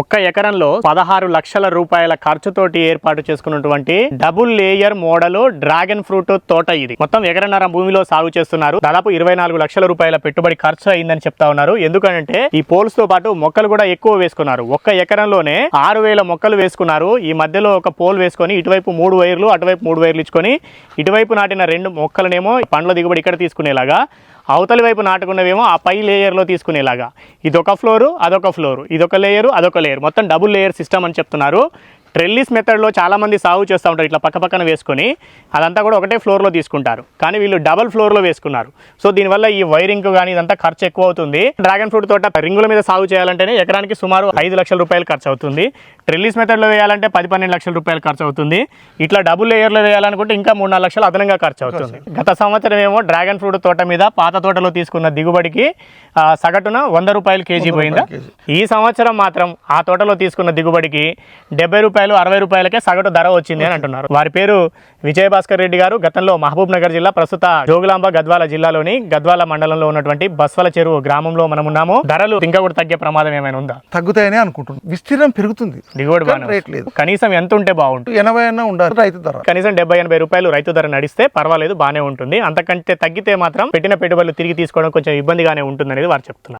ఒక్క ఎకరంలో పదహారు లక్షల రూపాయల ఖర్చుతోటి ఏర్పాటు చేసుకున్నటువంటి double layer model dragon fruit తోట ఇది. మొత్తం ఎకరన్నర భూమిలో సాగు చేస్తున్నారు. దాదాపు ఇరవై నాలుగు లక్షల రూపాయల పెట్టుబడి ఖర్చు అయిందని చెప్తా ఉన్నారు. ఎందుకంటే ఈ పోల్స్తో పాటు మొక్కలు కూడా ఎక్కువ వేసుకున్నారు. ఒక్క ఎకరంలోనే ఆరు వేల మొక్కలు వేసుకున్నారు. ఈ మధ్యలో ఒక పోల్ వేసుకొని ఇటువైపు మూడు వైర్లు అటువైపు మూడు వైర్లు ఇచ్చుకొని ఇటువైపు నాటిన రెండు మొక్కలనేమో పండ్ల దిగుబడి ఇక్కడ తీసుకునేలాగా అవతలి వైపు నాటుకున్నవేమో ఆ పై లేయర్లో తీసుకునేలాగా. ఇదొక ఫ్లోరు అదొక ఫ్లోరు. ఇదొక లేయరు అదొక లేయర్. మొత్తం డబుల్ లేయర్ సిస్టమ్ అని చెప్తున్నారు. ట్రెల్లిస్ మెథడ్లో చాలామంది సాగు చేస్తూ ఉంటారు ఇట్లా పక్క పక్కన వేసుకొని. అదంతా కూడా ఒకటే ఫ్లోర్లో తీసుకుంటారు. కానీ వీళ్ళు డబల్ ఫ్లోర్లో వేసుకున్నారు. సో దీనివల్ల ఈ వైరింగ్ కానీ ఇదంతా ఖర్చు ఎక్కువ అవుతుంది. డ్రాగన్ ఫ్రూట్ తోట రింగుల మీద సాగు చేయాలంటేనే ఎకరానికి సుమారు ఐదు లక్షల రూపాయలు ఖర్చు అవుతుంది. ట్రెల్లిస్ మెథడ్లో వేయాలంటే పది పన్నెండు లక్షల రూపాయలు ఖర్చు అవుతుంది. ఇట్లా డబుల్ లేయర్లో వేయాలనుకుంటే ఇంకా మూడు నాలుగు లక్షలు అదనంగా ఖర్చు అవుతుంది. గత సంవత్సరం ఏమో డ్రాగన్ ఫ్రూట్ తోట మీద పాత తోటలో తీసుకున్న దిగుబడికి సగటున వంద రూపాయలు కేజీ పోయిందా. ఈ సంవత్సరం మాత్రం ఆ తోటలో తీసుకున్న దిగుబడికి డెబ్బై రూపాయలు అరవై రూపాయలకే సగటు ధర వచ్చింది అని అంటున్నారు. వారి పేరు విజయభాస్కర్ రెడ్డి గారు. గతంలో మహబూబ్ నగర్ జిల్లా ప్రస్తుత జోగులాంబ గద్వాల జిల్లాలోని గద్వాల మండలంలో ఉన్నటువంటి బస్వల చెరువు గ్రామంలో మనం ఉన్నాము. ధరలు ఇంకా కూడా తగ్గే ప్రమాదం ఏమైనా ఉందా? తగ్గుతాయని అనుకుంటున్నాను విస్తీర్ణం పెరుగుతుంది. దిగుబడి రేట్ లేదు. కనీసం ఎంత ఉంటే బాగుంటుంది. ఎనభై అన్న ఉండాలి. రైతు ధర. కనీసం డెబ్బై ఎనభై రూపాయలు రైతు ధర నడిస్తే పర్వాలేదు బాగానే ఉంటుంది. అంతకంటే తగ్గితే మాత్రం పెట్టిన పెట్టుబడులు తిరిగి తీసుకోవడం కొంచెం ఇబ్బందిగానే ఉంటుంది అనేది వారు చెప్తున్నారు.